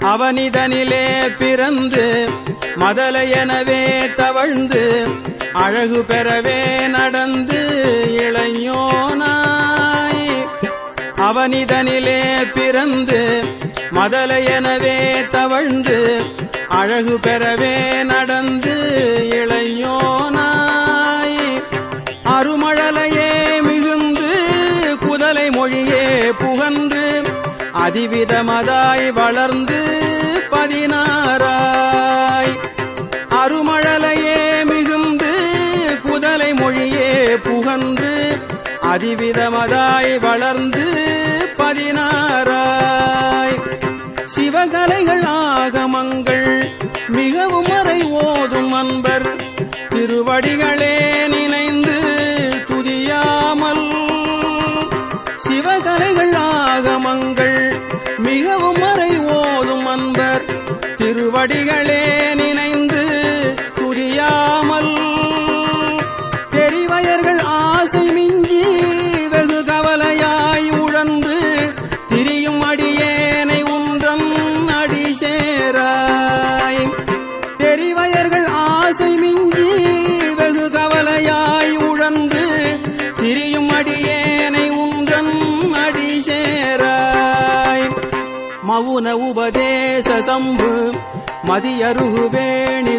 அவனிடனிலே பிறந்து மதலையெனவே தவழ்ந்து அழகு பெறவே நடந்து இளைஞனாய். அவனிடனிலே பிறந்து மதலையெனவே தவழ்ந்து அழகு பெறவே நடந்து இளைஞனாய். அருமழலையே மிகுந்து குதலை மொழியே புகன்று அதிவிதமதாய் வளர்ந்து பதினாராய் அருமழலையே மிகுந்து குதலை மொழியே புகன்று அதிவிதமதாய் வளர்ந்து பதினாராய் சிவகலைகள் ஆகமங்கள் மிகவும் மறை ஓதும் அன்பர். திருவடிகளே நினைந்து துதியாமல் சிவகலைகள் ஓதும் திருவடிகளே நினைந்து புரியாமல் தெரிவயர்கள் ஆசை மிஞ்சி வெகு கவலையாய் உழன்று திரியும் அடியேனை உன்றன் அடி சேரா மவுன உபதேச சம்பு மதியருகு வேணி